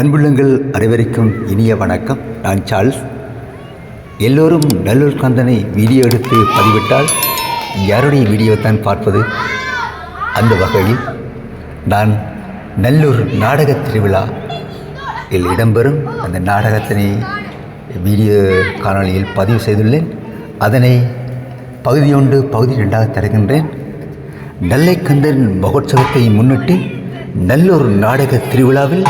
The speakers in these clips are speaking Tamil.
அன்புள்ளங்கள் அனைவருக்கும் இனிய வணக்கம். நான் சார்ல்ஸ். எல்லோரும் நல்லூர் கந்தனை வீடியோ எடுத்து பதிவிட்டால் யாருடைய வீடியோ தான் பார்ப்பது? அந்த வகையில் நான் நல்லூர் நாடக திருவிழா இல் இடம்பெறும் அந்த நாடகத்தினை வீடியோ காணொலியில் பதிவு செய்துள்ளேன். அதனை பகுதி ஒன்று பகுதி ரெண்டாக தருகின்றேன். நெல்லைக்கந்தன் மகோற்சவத்தை முன்னிட்டு நல்லூர் நாடக திருவிழாவில்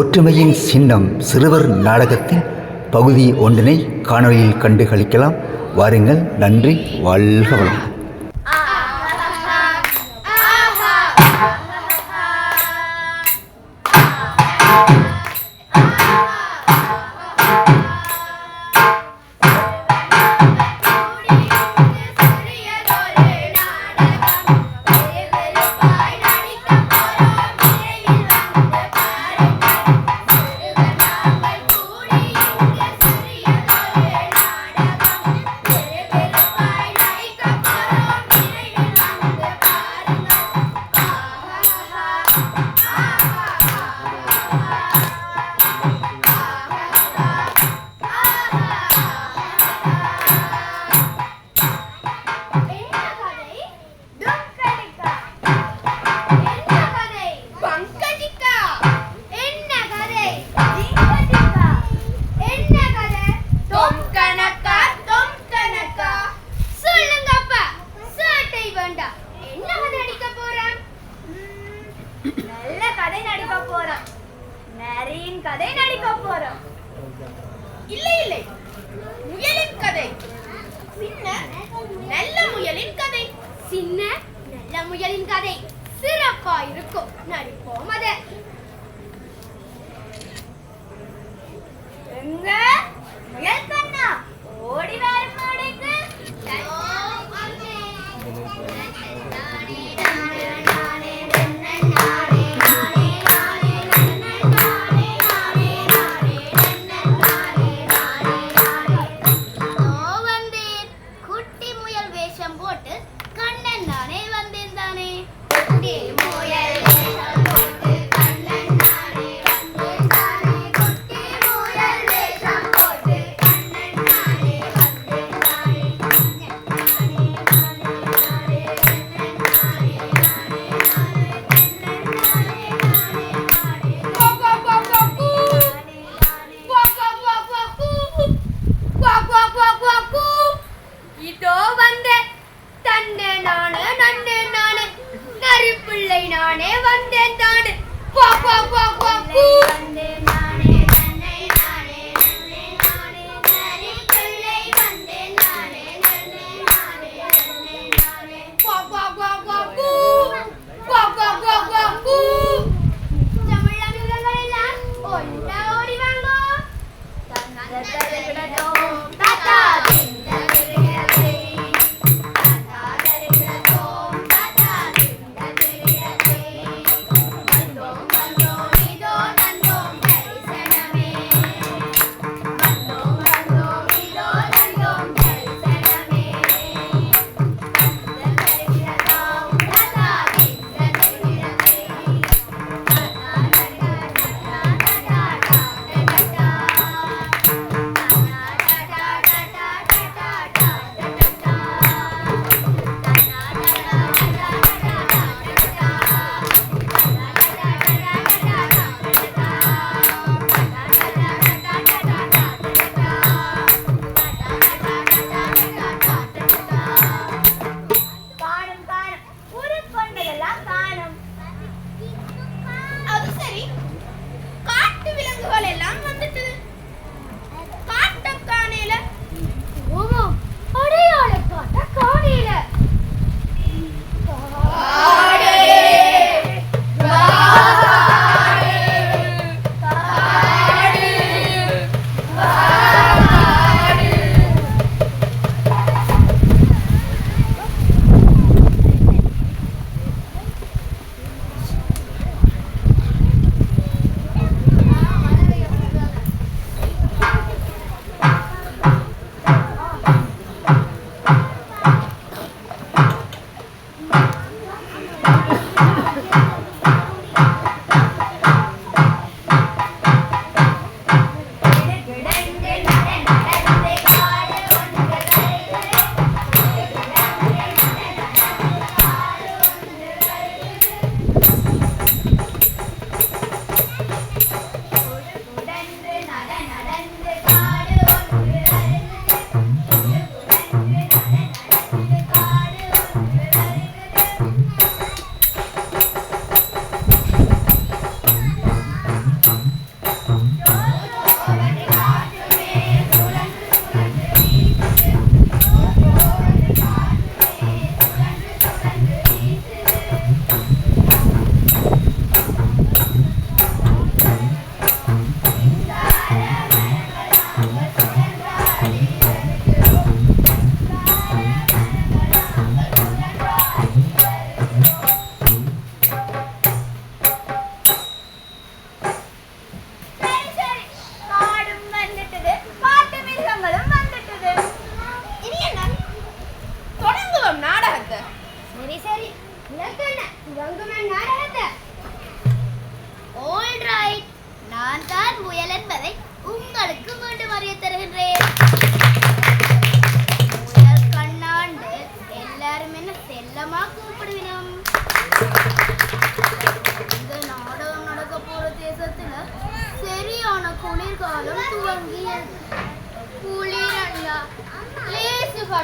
ஒற்றுமையின் சின்னம் சிறுவர் நாடகத்தின் பகுதி ஒன்றினை காணொலியில் கண்டு கழிக்கலாம் வாருங்கள் நன்றி வாழ்க வளம்.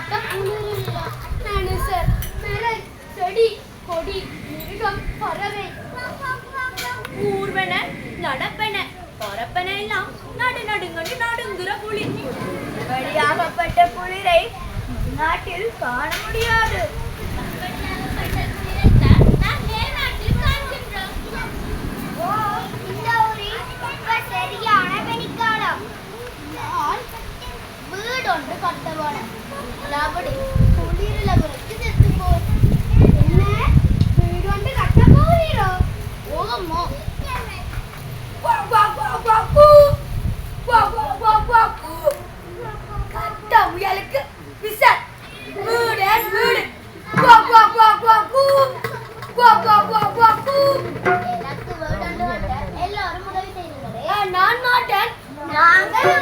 லேசு கட்ட மனுஷர் மரம் செடி கொடி மிருகம் பறவை. ஊர்வன நடப்பன பரப்பன எல்லாம் நடு நடுங்கண்டு நடுங்குற புலி வெளியாகப்பட்ட குளிரை நாட்டில் காண முடியாது. ஓ, சரியான பனிக்காலம். வீடொன்று கட்ட லவடி, குளிரில செத்து போ. என்ன? வீடொன்று கட்ட போகிறீரோ? ஓமோ. கட்ட விசல் வீடு வீடு குவா, குவா, கூ. எனக்கு வீடொன்று கட்ட எல்லாரும் உதவி செய்யுங்களே. ஆ, நான் மாட்டேன் நாங்கள்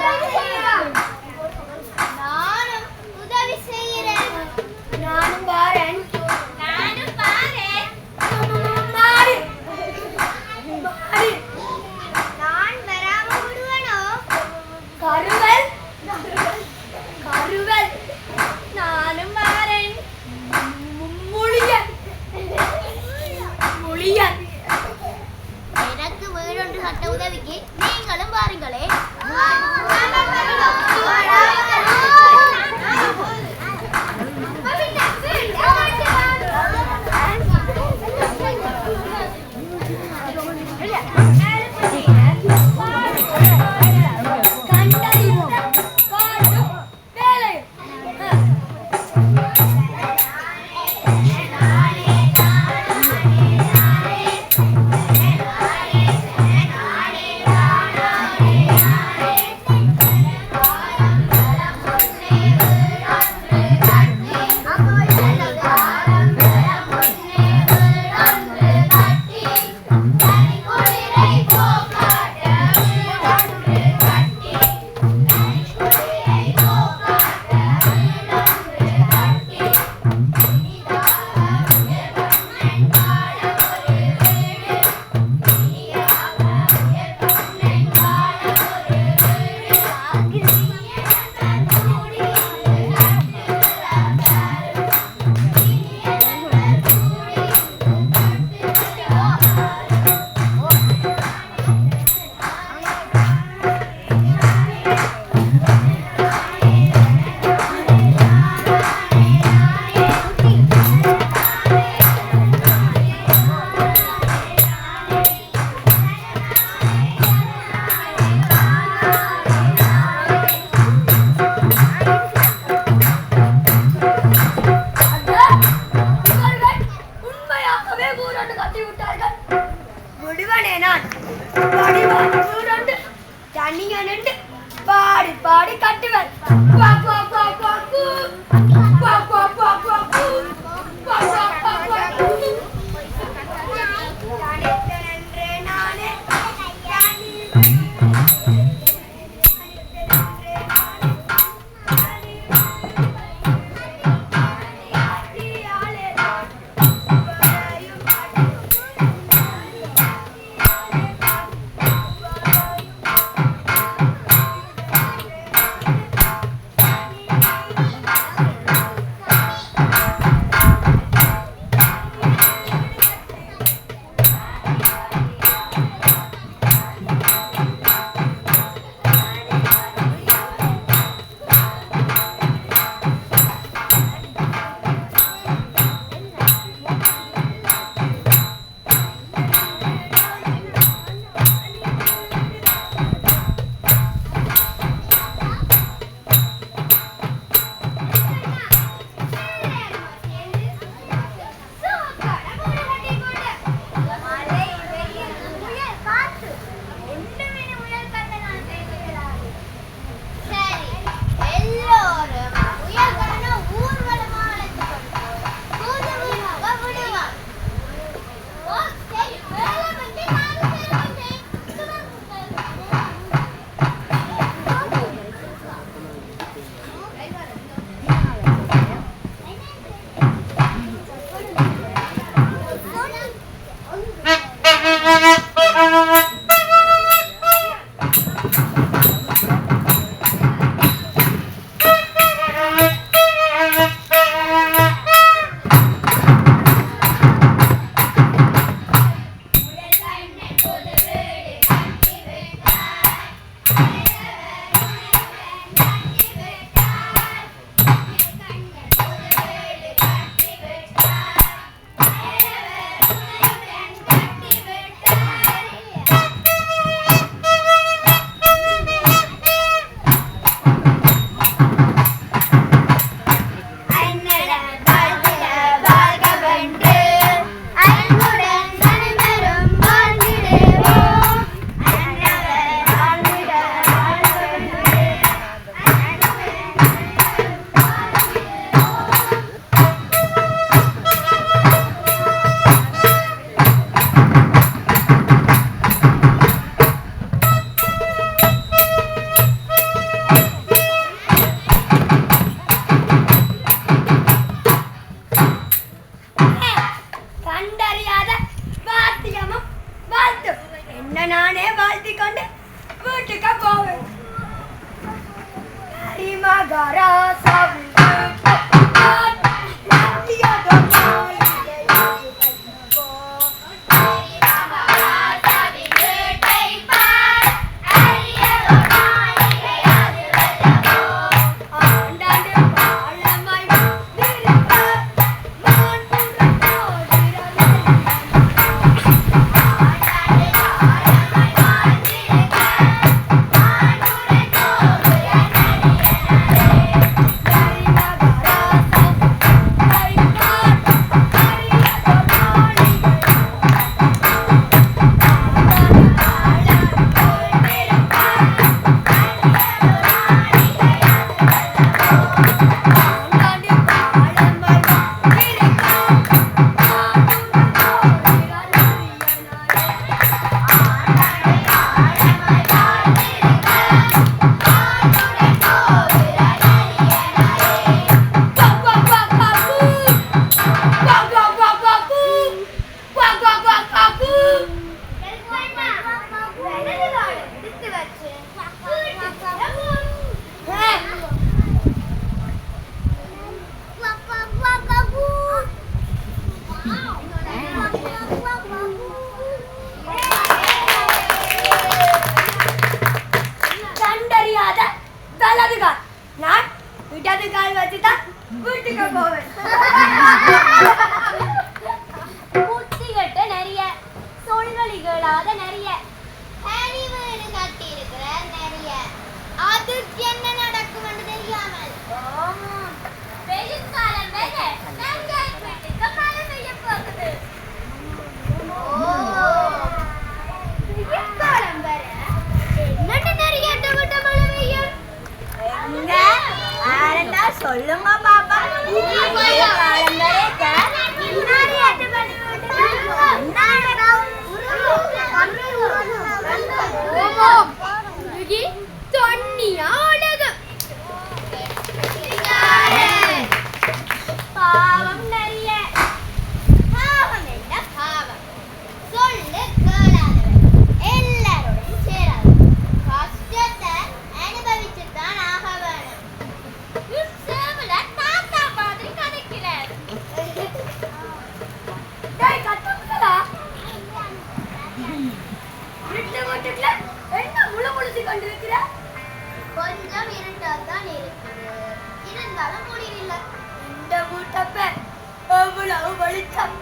வழித்தம்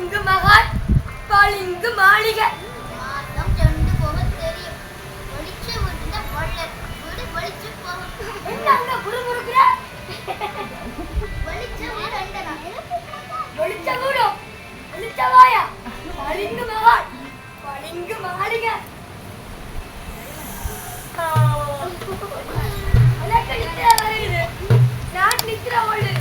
இங்கு மகான் பால் மாதம் ரெண்டு போக தெரியும். ஒளிச்சு விழுந்த பள்ளர் ஒளிச்சு போகும். என்னங்க பளிங்கு மகான் பளிங்கு மாளிகை. நான் நிக்கிற ஒன்று